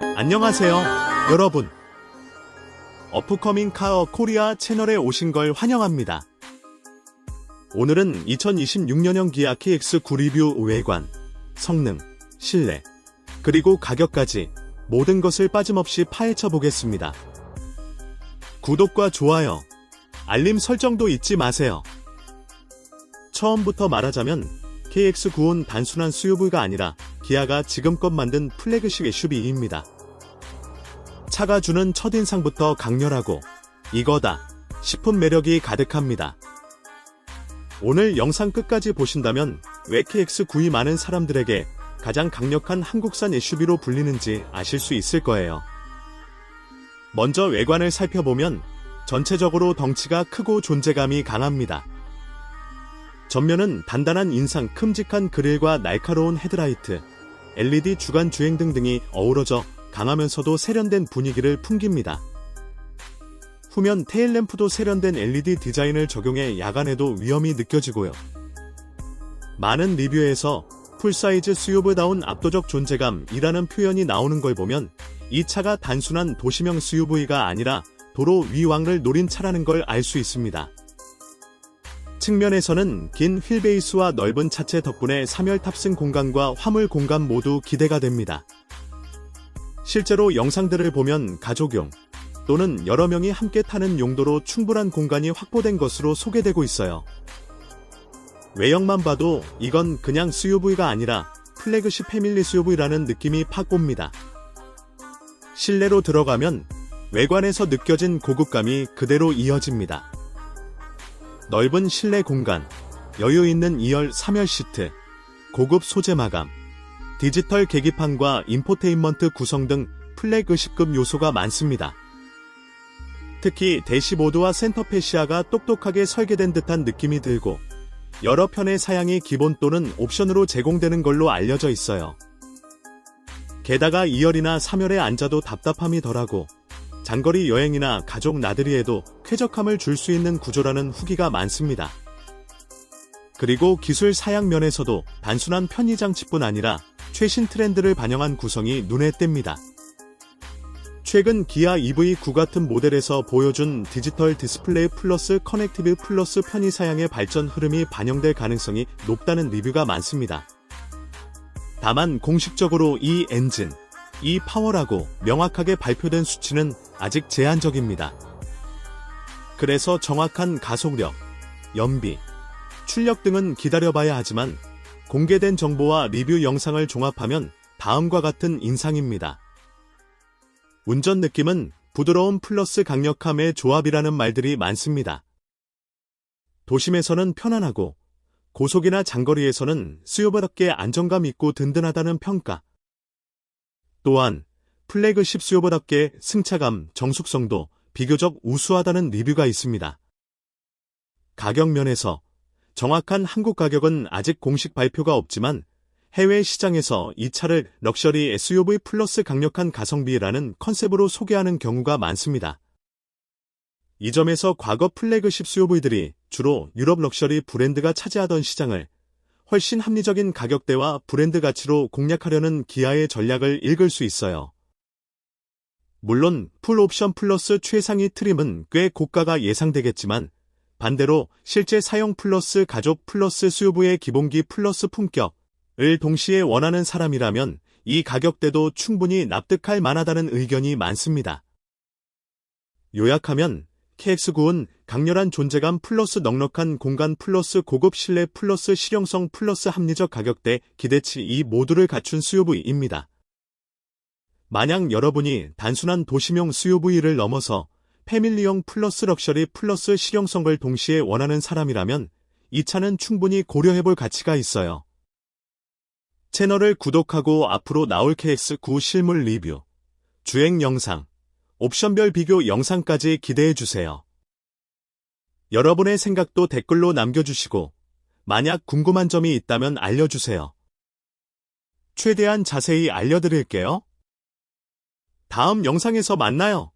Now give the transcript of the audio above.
안녕하세요, 여러분. 어프커밍 카어 코리아 채널에 오신 걸 환영합니다. 오늘은 2026년형 기아 KX9 리뷰 외관, 성능, 실내, 그리고 가격까지 모든 것을 빠짐없이 파헤쳐 보겠습니다. 구독과 좋아요, 알림 설정도 잊지 마세요. 처음부터 말하자면 KX9은 단순한 SUV가 아니라 기아가 지금껏 만든 플래그십 SUV입니다. 차가 주는 첫인상부터 강렬하고 이거다 싶은 매력이 가득합니다. 오늘 영상 끝까지 보신다면 왜 KX9이 많은 사람들에게 가장 강력한 한국산 SUV로 불리는지 아실 수 있을 거예요. 먼저 외관을 살펴보면 전체적으로 덩치가 크고 존재감이 강합니다. 전면은 단단한 인상 큼직한 그릴과 날카로운 헤드라이트, LED 주간 주행 등등이 어우러져 강하면서도 세련된 분위기를 풍깁니다. 후면 테일램프도 세련된 LED 디자인을 적용해 야간에도 위험이 느껴지고요. 많은 리뷰에서 풀사이즈 SUV다운 압도적 존재감이라는 표현이 나오는 걸 보면 이 차가 단순한 도시명 SUV가 아니라 도로 위왕을 노린 차라는 걸 알 수 있습니다. 측면에서는 긴 휠베이스와 넓은 차체 덕분에 3열 탑승 공간과 화물 공간 모두 기대가 됩니다. 실제로 영상들을 보면 가족용 또는 여러 명이 함께 타는 용도로 충분한 공간이 확보된 것으로 소개되고 있어요. 외형만 봐도 이건 그냥 SUV가 아니라 플래그십 패밀리 SUV라는 느낌이 팍 옵니다. 실내로 들어가면 외관에서 느껴진 고급감이 그대로 이어집니다. 넓은 실내 공간, 여유 있는 2열 3열 시트, 고급 소재 마감, 디지털 계기판과 인포테인먼트 구성 등 플래그십급 요소가 많습니다. 특히 대시보드와 센터페시아가 똑똑하게 설계된 듯한 느낌이 들고 여러 편의 사양이 기본 또는 옵션으로 제공되는 걸로 알려져 있어요. 게다가 2열이나 3열에 앉아도 답답함이 덜하고 장거리 여행이나 가족 나들이에도 쾌적함을 줄 수 있는 구조라는 후기가 많습니다. 그리고 기술 사양 면에서도 단순한 편의 장치뿐 아니라 최신 트렌드를 반영한 구성이 눈에 띕니다. 최근 기아 EV9 같은 모델에서 보여준 디지털 디스플레이 플러스 커넥티브 플러스 편의 사양의 발전 흐름이 반영될 가능성이 높다는 리뷰가 많습니다. 다만 공식적으로 이 엔진, 이 파워라고 명확하게 발표된 수치는 아직 제한적입니다. 그래서 정확한 가속력, 연비, 출력 등은 기다려봐야 하지만 공개된 정보와 리뷰 영상을 종합하면 다음과 같은 인상입니다. 운전 느낌은 부드러운 플러스 강력함의 조합이라는 말들이 많습니다. 도심에서는 편안하고 고속이나 장거리에서는 수요보답게 안정감 있고 든든하다는 평가. 또한 플래그십 수요보답게 승차감, 정숙성도 비교적 우수하다는 리뷰가 있습니다. 가격 면에서 정확한 한국 가격은 아직 공식 발표가 없지만 해외 시장에서 이 차를 럭셔리 SUV 플러스 강력한 가성비라는 컨셉으로 소개하는 경우가 많습니다. 이 점에서 과거 플래그십 SUV들이 주로 유럽 럭셔리 브랜드가 차지하던 시장을 훨씬 합리적인 가격대와 브랜드 가치로 공략하려는 기아의 전략을 읽을 수 있어요. 물론 풀 옵션 플러스 최상위 트림은 꽤 고가가 예상되겠지만 반대로 실제 사용 플러스 가족 플러스 SUV의 기본기 플러스 품격을 동시에 원하는 사람이라면 이 가격대도 충분히 납득할 만하다는 의견이 많습니다. 요약하면 KX9은 강렬한 존재감 플러스 넉넉한 공간 플러스 고급 실내 플러스 실용성 플러스 합리적 가격대 기대치 이 모두를 갖춘 SUV입니다. 만약 여러분이 단순한 도시명 SUV를 넘어서 패밀리용 플러스 럭셔리 플러스 실용성을 동시에 원하는 사람이라면 이 차는 충분히 고려해볼 가치가 있어요. 채널을 구독하고 앞으로 나올 KX9 실물 리뷰, 주행 영상, 옵션별 비교 영상까지 기대해주세요. 여러분의 생각도 댓글로 남겨주시고, 만약 궁금한 점이 있다면 알려주세요. 최대한 자세히 알려드릴게요. 다음 영상에서 만나요.